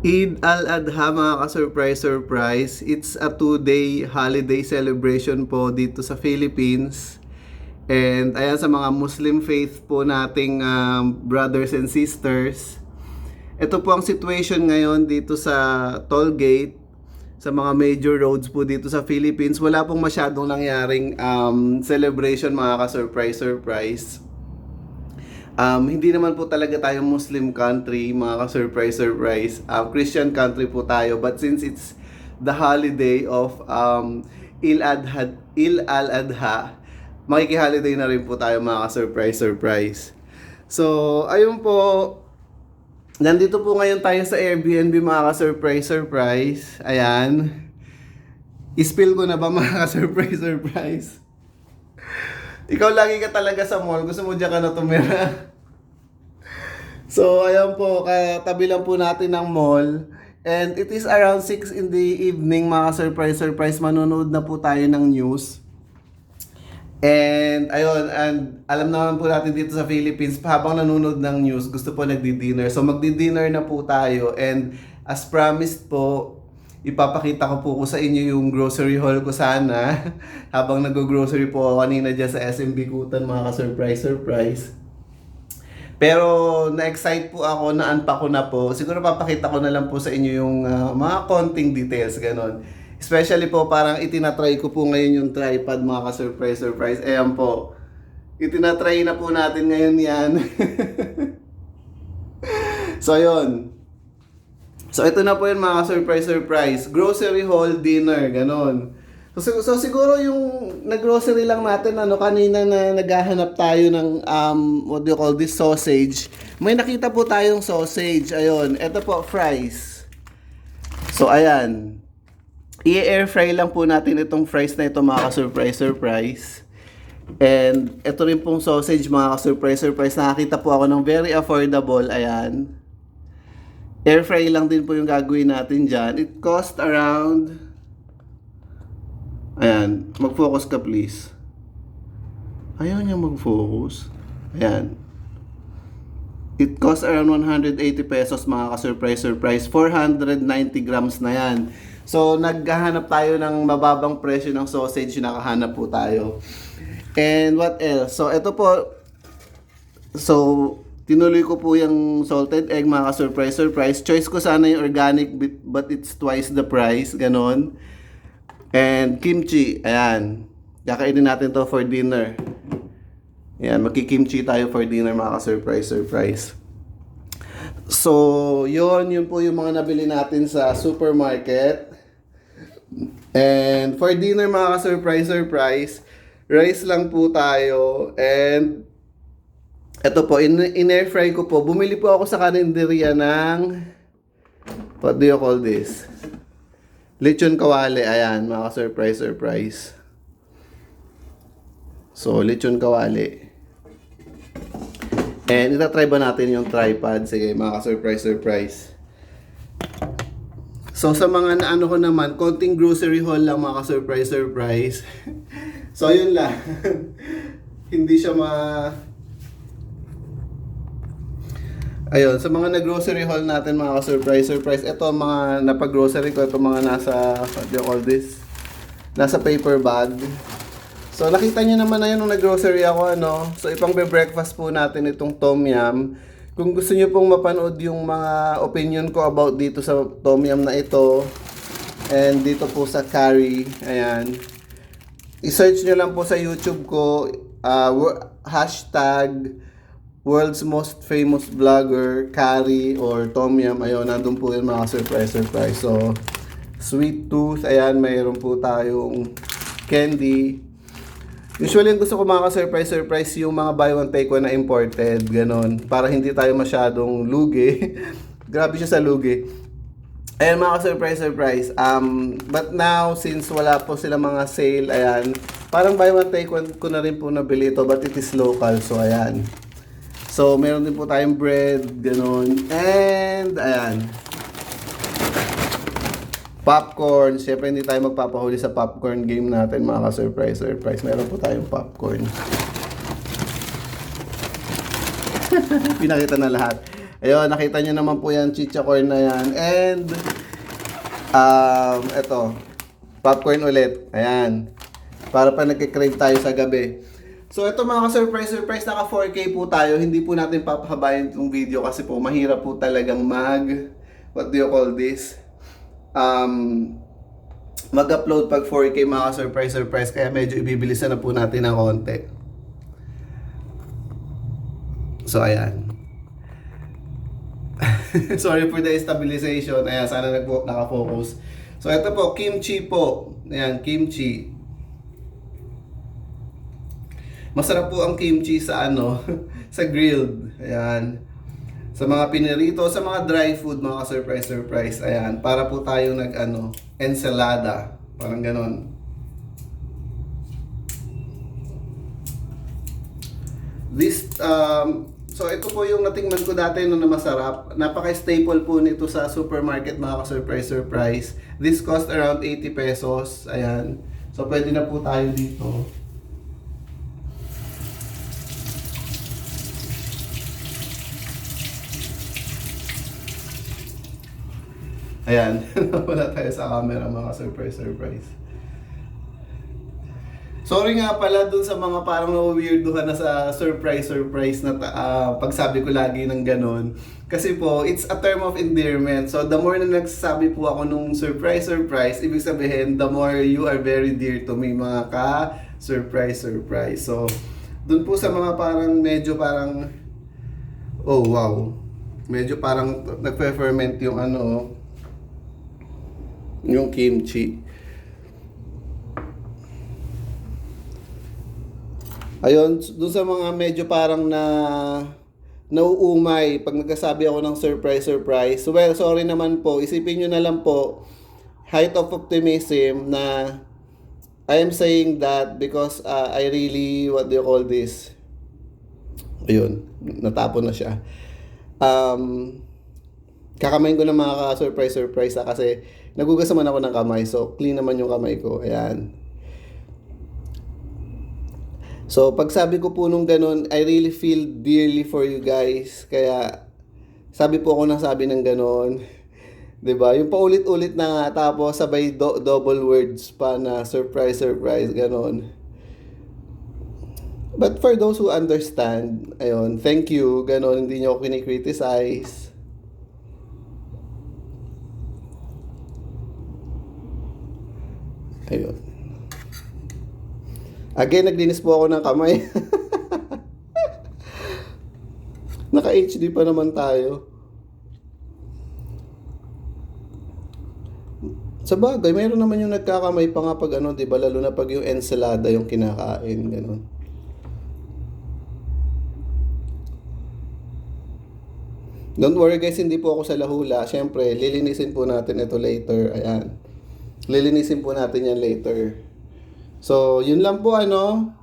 Eid al-Adha mga ka-surprise surprise. It's a two-day holiday celebration po dito sa Philippines. And ayan sa mga Muslim faith po nating um, brothers and sisters. Ito po ang situation ngayon dito sa toll gate sa mga major roads po dito sa Philippines. Wala pong masyadong nangyaring um, celebration mga ka-surprise surprise. Um, hindi naman po talaga tayo Muslim country, mga ka-surprise, surprise. Um, Christian country po tayo. But since it's the holiday of um, Il Adha, Il Al-Adha, makiki-holiday na rin po tayo mga ka-surprise, surprise. So, ayun po. Nandito po ngayon tayo sa Airbnb mga ka-surprise, surprise. Ayan. Ispill ko na ba mga ka-surprise, surprise? Ikaw lagi ka talaga sa mall. Gusto mo dyan ka na tumira. so, ayan po. Katabi lang po natin ng mall. And it is around 6 in the evening, mga surprise surprise Manonood na po tayo ng news. And, ayun, and alam naman po natin dito sa Philippines, habang nanonood ng news, gusto po nagdi-dinner. So, magdi-dinner na po tayo. And, as promised po, ipapakita ko po ko sa inyo yung grocery haul ko sana habang nag-grocery po ako kanina dyan sa SM Bikutan mga ka-surprise surprise. Pero na-excite po ako na unpack ko na po. Siguro papakita ko na lang po sa inyo yung ah, mga konting details ganon. Especially po parang itinatry ko po ngayon yung tripod mga ka-surprise surprise. Ayan po. Itinatry na po natin ngayon yan. so yun. So ito na po yun mga surprise surprise. Grocery haul dinner, ganon. So, so siguro yung nag-grocery lang natin ano kanina na naghahanap tayo ng um what do you call this sausage. May nakita po tayong sausage. Ayun, ito po fries. So ayan. I-air fry lang po natin itong fries na ito mga ka-surprise surprise. And ito rin pong sausage mga ka-surprise surprise. Nakakita po ako ng very affordable. Ayan. Air fry lang din po yung gagawin natin dyan. It cost around... Ayan. Mag-focus ka please. Ayaw niya mag-focus. Ayan. It cost around 180 pesos mga ka-surprise surprise. 490 grams na yan. So, naghahanap tayo ng mababang presyo ng sausage. Nakahanap po tayo. And what else? So, ito po. So, tinuloy ko po yung salted egg, mga ka-surprise, surprise. Choice ko sana yung organic, but it's twice the price. Ganon. And kimchi. Ayan. Kakainin natin to for dinner. Ayan, magkikimchi tayo for dinner, mga ka-surprise, surprise. So, yun, yun po yung mga nabili natin sa supermarket. And for dinner mga ka-surprise surprise, rice lang po tayo and ito po, in, in-air fry ko po. Bumili po ako sa karinderya ng what do you call this? Lechon kawali. Ayan, mga ka-surprise surprise. So, lechon kawali. And itatry ba natin yung tripod? Sige, mga ka-surprise surprise. So sa mga naano ko naman, konting grocery haul lang mga ka-surprise surprise. so yun lang. Hindi siya ma Ayun, sa mga nag-grocery haul natin mga ka-surprise surprise, ito mga napag-grocery ko, ito mga nasa, what do you this? Nasa paper bag. So nakita niyo naman na yun nung nag-grocery ako, ano? So ipang breakfast po natin itong tom yum. Kung gusto niyo pong mapanood yung mga opinion ko about dito sa tom yum na ito, and dito po sa curry, ayan. I-search nyo lang po sa YouTube ko, uh, hashtag world's most famous vlogger, curry, or tom yum. Ayun, nandun po yun mga surprise, surprise. So, sweet tooth, ayan, mayroon po tayong candy. Usually, gusto ko mga surprise, surprise yung mga buy one take one na imported, ganon. Para hindi tayo masyadong lugi. Grabe siya sa lugi. Ayan mga surprise surprise. Um, but now, since wala po sila mga sale, ayan, parang buy one take one ko na rin po nabili ito, but it is local, so ayan. So, meron din po tayong bread, ganun. And, ayan. Popcorn. Siyempre, hindi tayo magpapahuli sa popcorn game natin, mga ka-surprise, surprise. Meron po tayong popcorn. Pinakita na lahat. Ayun, nakita nyo naman po yan, chicha corn na yan. And, um, eto, popcorn ulit. Ayan. Para pa nagkikrave tayo sa gabi. So, ito mga ka-surprise, surprise, naka 4K po tayo. Hindi po natin papahabayin itong video kasi po mahirap po talagang mag, what do you call this? Um, mag-upload pag 4K mga ka-surprise, surprise. Kaya medyo ibibilisan na po natin ng konti. So, ayan. Sorry for the stabilization. Ayan, sana nag nakafocus. So, ito po, kimchi po. Ayan, kimchi. Masarap po ang kimchi sa ano, sa grilled. Ayan. Sa mga pinirito, sa mga dry food, mga surprise surprise. Ayan, para po tayo nag ano, ensalada. Parang ganon. This um So ito po yung natingnan ko dati no na masarap. Napaka-staple po nito sa supermarket mga ka-surprise surprise. This cost around 80 pesos. Ayan. So pwede na po tayo dito. Ayan. Wala tayo sa camera mga surprise surprise. Sorry nga pala dun sa mga parang na-weirduhan na sa surprise surprise na uh, pagsabi ko lagi ng ganon. Kasi po, it's a term of endearment. So the more na nagsasabi po ako nung surprise surprise, ibig sabihin the more you are very dear to me mga ka surprise surprise. So dun po sa mga parang medyo parang oh wow. Medyo parang nagfe-ferment yung ano yung kimchi. Ayun, doon sa mga medyo parang na nauumay pag nagkasabi ako ng surprise surprise. Well, sorry naman po. Isipin nyo na lang po height of optimism na I am saying that because uh, I really what do you call this? Ayun, natapon na siya. Um, kakamayin ko na mga ka-surprise surprise ha, kasi nagugas naman ako ng kamay so clean naman yung kamay ko. Ayan. So, pag sabi ko po nung ganun, I really feel dearly for you guys. Kaya, sabi po ako nang sabi ng ganun. 'Di ba? Yung paulit-ulit na nga, tapos sabay do- double words pa na surprise, surprise, ganun. But for those who understand, ayun, thank you, ganun, hindi nyo ako kinikriticize. Ayun. Again, naglinis po ako ng kamay. Naka-HD pa naman tayo. Sa bagay, mayroon naman yung nagkakamay pa nga pag ano, di ba? Lalo na pag yung ensalada yung kinakain, ganun. Don't worry guys, hindi po ako sa lahula. Siyempre, lilinisin po natin ito later. Ayan. Lilinisin po natin yan later. So, yun lang po ano.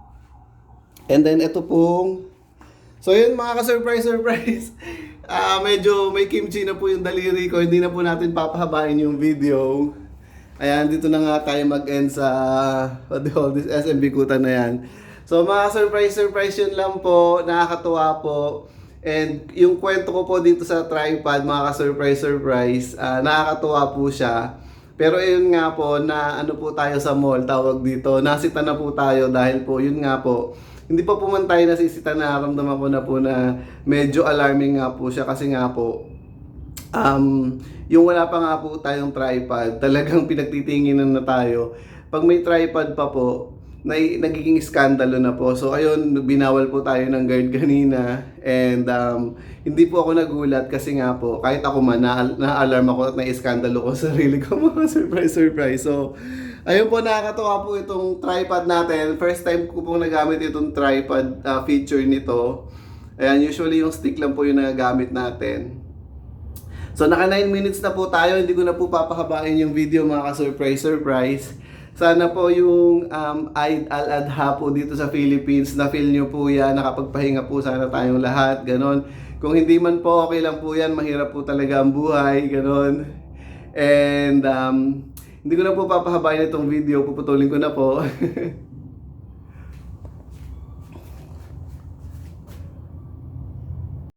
And then ito pong So yun mga ka-surprise surprise. Ah, medyo may kimchi na po yung daliri ko. Hindi na po natin papahabain yung video. Ayan, dito na nga tayo mag-end sa what you call this SMB Kuta na yan. So mga surprise surprise yun lang po. Nakakatuwa po. And yung kwento ko po dito sa tripod, mga ka-surprise surprise, ah, nakakatuwa po siya. Pero yun nga po, na ano po tayo sa mall, tawag dito, nasita na po tayo dahil po, yun nga po, hindi pa po man tayo nasisita na naramdaman ko na po na medyo alarming nga po siya kasi nga po, um, yung wala pa nga po tayong tripod, talagang pinagtitinginan na tayo. Pag may tripod pa po, na, nagiging skandalo na po. So ayun, binawal po tayo ng guard kanina and um, hindi po ako nagulat kasi nga po, kahit ako man, na, na-alarm ako at na-iskandalo ko sa sarili ko mga surprise, surprise. So, ayun po, nakakatuwa po itong tripod natin. First time ko pong nagamit itong tripod uh, feature nito. Ayan, usually yung stick lang po yung nagagamit natin. So, naka 9 minutes na po tayo. Hindi ko na po papahabain yung video mga ka-surprise, surprise. Sana po yung um, Eid al-Adha po dito sa Philippines, na-feel nyo po yan, nakapagpahinga po sana tayong lahat, ganon. Kung hindi man po, okay lang po yan, mahirap po talaga ang buhay, ganon. And um, hindi ko na po papahabain itong video, puputulin ko na po.